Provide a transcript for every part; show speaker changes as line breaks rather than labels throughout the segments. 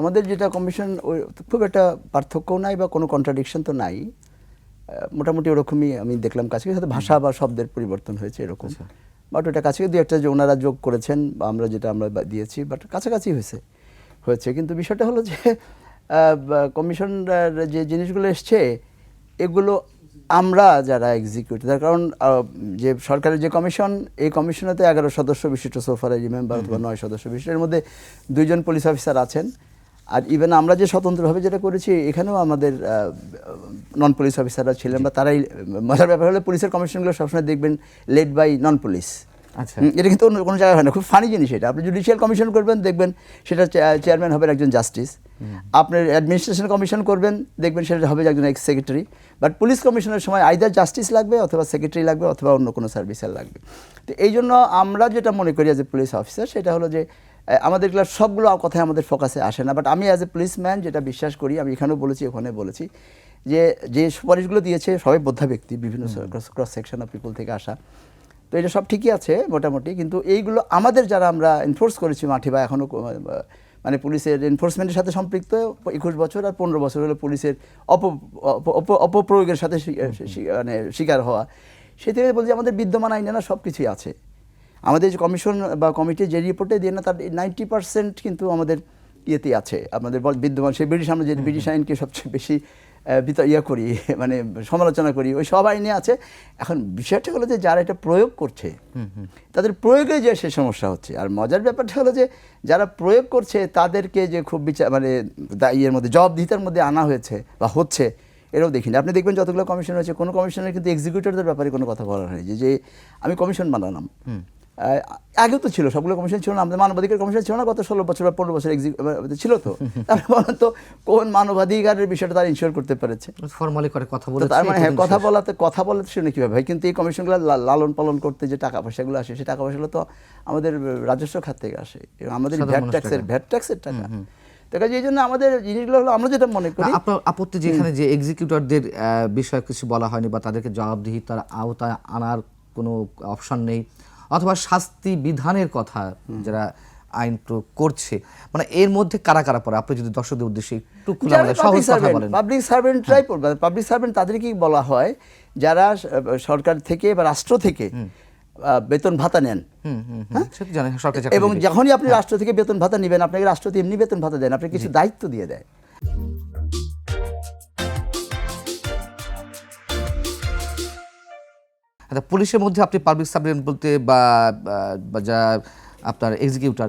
আমাদের যেটা কমিশন ওই খুব একটা পার্থক্য নাই বা কোনো কন্ট্রাডিকশন তো নাই। মোটামুটি ওরকমই আমি দেখলাম কাছে সাথে ভাষা বা শব্দের পরিবর্তন হয়েছে এরকম। বাট ওটা কাছে দু একটা যে ওনারা যোগ করেছেন বা আমরা যেটা আমরা দিয়েছি বাট কাছাকাছি হয়েছে হয়েছে। কিন্তু বিষয়টা হলো যে কমিশন যে জিনিসগুলো এসছে এগুলো আমরা যারা এক্সিকিউটিভ তার কারণ যে সরকারের যে কমিশন এই কমিশনেতে এগারো সদস্য বিশিষ্ট সোফার রিমেম্বার অথবা নয় সদস্য বিশিষ্ট এর মধ্যে দুইজন পুলিশ অফিসার আছেন। আর ইভেন আমরা যে স্বতন্ত্রভাবে যেটা করেছি এখানেও আমাদের নন পুলিশ অফিসাররা ছিলেন বা তারাই মজার ব্যাপার হলে পুলিশের কমিশনগুলো সবসময় দেখবেন লেড বাই নন পুলিশ
আচ্ছা
এটা কিন্তু অন্য কোনো জায়গায় হয় না খুব ফানি জিনিস এটা। আপনি জুডিশিয়াল কমিশন করবেন দেখবেন সেটা চেয়ারম্যান হবেন একজন জাস্টিস আপনার অ্যাডমিনিস্ট্রেশন কমিশন করবেন দেখবেন সেটা হবে একজন এক্স সেক্রেটারি বাট পুলিশ কমিশনের সময় আইদার জাস্টিস লাগবে অথবা সেক্রেটারি লাগবে অথবা অন্য কোনো সার্ভিসের লাগবে। তো এই জন্য আমরা যেটা মনে করি যে পুলিশ অফিসার সেটা হলো যে আমাদের এগুলো সবগুলো কথায় আমাদের ফোকাসে আসে না বাট আমি অ্যাজ এ পুলিশম্যান যেটা বিশ্বাস করি আমি এখানেও বলেছি ওখানে বলেছি যে যে সুপারিশগুলো দিয়েছে সবাই বোদ্ধা ব্যক্তি বিভিন্ন ক্রস সেকশন অফ পিপল থেকে আসা। তো এটা সব ঠিকই আছে মোটামুটি কিন্তু এইগুলো আমাদের যারা আমরা এনফোর্স করেছি মাঠে বা এখনও মানে পুলিশের এনফোর্সমেন্টের সাথে সম্পৃক্ত একুশ বছর আর পনেরো বছর হলো পুলিশের অপ অপ- অপ- অপপ্রয়োগের সাথে মানে শিকার হওয়া। সে থেকে বলছি আমাদের বিদ্যমান আইনে না সব কিছুই আছে। আমাদের যে কমিশন বা কমিটি যে রিপোর্টে দিয়ে না তার নাইনটি পার্সেন্ট কিন্তু আমাদের ইয়েতে আছে। আমাদের বল- বিদ্যমান সেই ব্রিটিশ আমরা যে ব্রিটিশ আইনকে সবচেয়ে বেশি ইয়ে করি মানে সমালোচনা করি ওই সব আইনে আছে। এখন বিষয়টা হলো যে যারা এটা প্রয়োগ করছে তাদের প্রয়োগে যে সে সমস্যা হচ্ছে। আর মজার ব্যাপারটা হলো যে যারা প্রয়োগ করছে তাদেরকে যে খুব বিচার মানে ইয়ের মধ্যে জবাবদিহিতার মধ্যে আনা হয়েছে বা হচ্ছে এরাও দেখিনি। আপনি দেখবেন যতগুলো কমিশন হয়েছে কোনো কমিশনের কিন্তু এক্সিকিউটিভদের ব্যাপারে কোনো কথা বলা হয়নি। যে যে আমি কমিশন বানালাম। আগেও তো ছিল সবগুলো কমিশন ছিল না আমাদের মানবাধিকার কমিশন ছিল না গত ষোলো বছর বা পনেরো বছর ছিল তো। তারপরে বলেন তো কোন মানবাধিকারের বিষয়টা তারা ইনশিওর করতে পেরেছে?
ফর্মালি করে কথা বলে
তার মানে হ্যাঁ কথা বলাতে কথা বলাতে শুনে কীভাবে হয় কিন্তু এই কমিশনগুলো লালন পালন করতে যে টাকা পয়সাগুলো আসে সেই টাকা পয়সাগুলো তো আমাদের রাজস্ব খাত থেকে আসে আমাদের ভ্যাট ট্যাক্সের। ভ্যাট ট্যাক্সের টাকা। কাজে এই জন্য আমাদের জিনিসগুলো হলো আমরা যেটা মনে করি
আপনার আপত্তি যে এখানে যে এক্সিকিউটরদের বিষয়ে কিছু বলা হয়নি বা তাদেরকে জবাবদিহিতার আওতায় আনার কোনো অপশন নেই অথবা শাস্তি বিধানের কথা যারা আইন প্রয়োগ করছে মানে এর মধ্যে কারা কারা পড়ে? আপনি যদি দর্শকদের উদ্দেশ্যে একটু খোলা সহজ কথা বলেন।
পাবলিক সার্ভেন্টরাই পড়বে। পাবলিক সার্ভেন্ট তাদেরকেই বলা হয় যারা সরকার থেকে বা রাষ্ট্র থেকে বেতন ভাতা নেন।
চাকরি
এবং যখনই আপনি রাষ্ট্র থেকে বেতন ভাতা নেবেন আপনাকে রাষ্ট্র এমনি বেতন ভাতা দেন আপনাকে কিছু দায়িত্ব দিয়ে দেয়।
পুলিশের মধ্যে আপনি পাবলিক সার্ভেন্ট বলতে বা যা আপনার এক্সিকিউটর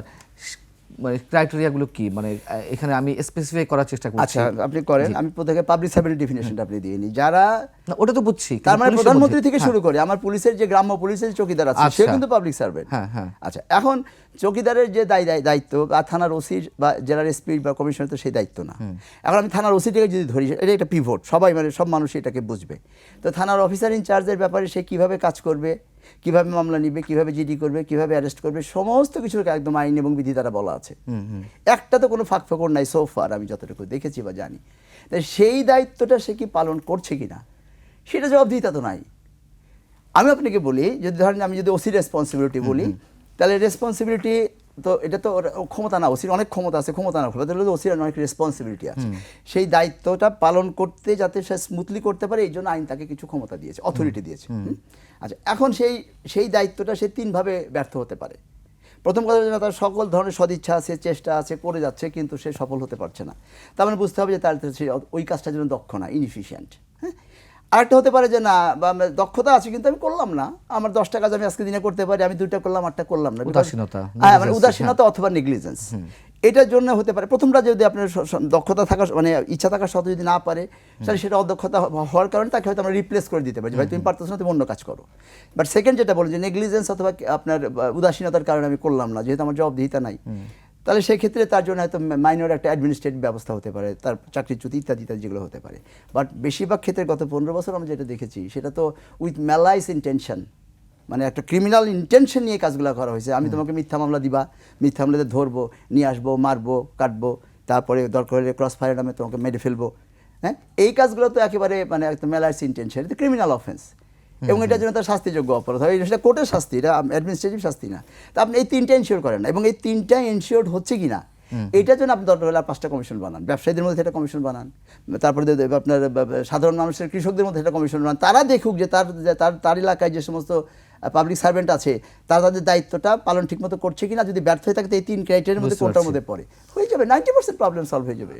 মানে ক্রাইটেরিয়াগুলো কি? মানে এখানে আমি স্পেসিফাই করার চেষ্টা করছি।
আচ্ছা আপনি করেন। আমি প্রথমে পাবলিক সার্ভেন্ট ডেফিনেশনটা আপনি দিয়ে নিই। যারা
না ওটা তো বুঝছি
তার মানে প্রধানমন্ত্রী থেকে শুরু করে। আমার পুলিশের যে গ্রাম্য পুলিশের চৌকিদার আছে সে
আচ্ছা।
কিন্তু পাবলিক সার্ভেন্ট
হ্যাঁ, হ্যাঁ।
আচ্ছা এখন চৌকিদারের যে দায় দায়- দায়িত্ব বা থানার ওসি বা জেলার এসপি বা কমিশনার তো সেই দায়িত্ব না। এখন আমি থানার ওসিটাকে যদি ধরি এটা একটা পিভট সবাই মানে সব মানুষই এটাকে বুঝবে। তো থানার অফিসার ইনচার্জের ব্যাপারে সে কীভাবে কাজ করবে? কীভাবে মামলা নিবে কীভাবে জিডি করবে কীভাবে অ্যারেস্ট করবে সমস্ত কিছুর একদম আইন এবং বিধি দ্বারা বলা আছে। একটা তো কোনো ফাঁক ফোকর নাই সোফার আমি যতটুকু দেখেছি বা জানি। তাই সেই দায়িত্বটা সে কি পালন করছে কি না সেটা জবাবদিহিতা তো নাই। আমি আপনাকে বলি যদি ধরেন আমি যদি ওসি রেসপন্সিবিলিটি বলি তাহলে রেসপন্সিবিলিটি তো এটা তো ক্ষমতা না ওসির অনেক ক্ষমতা আছে ক্ষমতা না ক্ষমতা হলে ওসির অনেক রেসপন্সিবিলিটি আছে। সেই দায়িত্বটা পালন করতে যাতে সে স্মুথলি করতে পারে এই জন্য আইন তাকে কিছু ক্ষমতা দিয়েছে অথরিটি দিয়েছে। হুম? আচ্ছা এখন সেই সেই দায়িত্বটা সে তিনভাবে ব্যর্থ হতে পারে। প্রথম কথা হচ্ছে তার সকল ধরনের সদিচ্ছা আছে চেষ্টা আছে করে যাচ্ছে কিন্তু সে সফল হতে পারছে না। তার মানে বুঝতে হবে যে তার সে ওই কাজটার জন্য দক্ষ না ইনএফিসিয়েন্ট হ্যাঁ? আরেকটা হতে পারে যে না বা দক্ষতা আছে কিন্তু আমি করলাম না। আমার দশটা কাজ আমি আজকে দিনে করতে পারি আমি দুইটা করলাম আটটা করলাম না।
উদাসীনতা,
হ্যাঁ মানে উদাসীনতা অথবা নেগলিজেন্স এটার জন্য হতে পারে প্রথমটা যদি আপনার দক্ষতা থাকা মানে ইচ্ছা থাকা সত্ত্বেও যদি না পারে তাহলে সেটা অদক্ষতা হওয়ার কারণে তাকে হয়তো আমরা রিপ্লেস করে দিতে পারি ভাই তুমি পারতেছ না তুমি অন্য কাজ করো। বাট সেকেন্ড যেটা বলেন যে নেগলিজেন্স অথবা আপনার উদাসীনতার কারণে আমি করলাম না যেহেতু আমার জবাবদিহিতা নাই। তাহলে সেক্ষেত্রে তার জন্য হয়তো মাইনর একটা অ্যাডমিনিস্ট্রেটিভ ব্যবস্থা হতে পারে তার চাকরিচ্যুতি ইত্যাদি ইত্যাদি যেগুলো হতে পারে। বাট বেশিরভাগ ক্ষেত্রে গত পনেরো বছর আমরা যেটা দেখেছি সেটা তো উইথ ম্যালাইস ইন্টেনশন মানে একটা ক্রিমিনাল ইন্টেনশন নিয়ে কাজগুলো করা হয়েছে। আমি তোমাকে মিথ্যা মামলা দিবা মিথ্যা মামলাতে ধরবো নিয়ে আসব মারবো কাটবো তারপরে দরকার হলে ক্রস ফায়ার নামে তোমাকে মেরে ফেলব। হ্যাঁ? এই কাজগুলো তো একেবারে মানে একটা ম্যালাইস ইন্টেনশন ক্রিমিনাল অফেন্স এবং এটার জন্য তার শাস্তিযোগ্য অপরাধ হয় এটা কোর্টের শাস্তি এটা অ্যাডমিনিস্ট্রেটিভ শাস্তি না। তা আপনি এই তিনটা এনশিওর করেন এবং এই তিনটা এনশিওর হচ্ছে কি না এইটার জন্য আপনি দরকার হলে পাঁচটা কমিশন বানান। ব্যবসায়ীদের মধ্যে একটা কমিশন বানান। তারপরে আপনার সাধারণ মানুষের কৃষকদের মধ্যে একটা কমিশন বানান। তারা দেখুক যে তার তার তার এলাকায় যে সমস্ত পাবলিক সার্ভেন্ট আছে তারা তাদের দায়িত্বটা পালন ঠিকমতো করছে কিনা যদি ব্যর্থ হয়ে থাকে তো এই তিন ক্রাইটেরিয়ার মধ্যে কোনটার মধ্যে পড়ে? হয়ে যাবে নাইনটি পার্সেন্ট প্রবলেম সলভ হয়ে যাবে।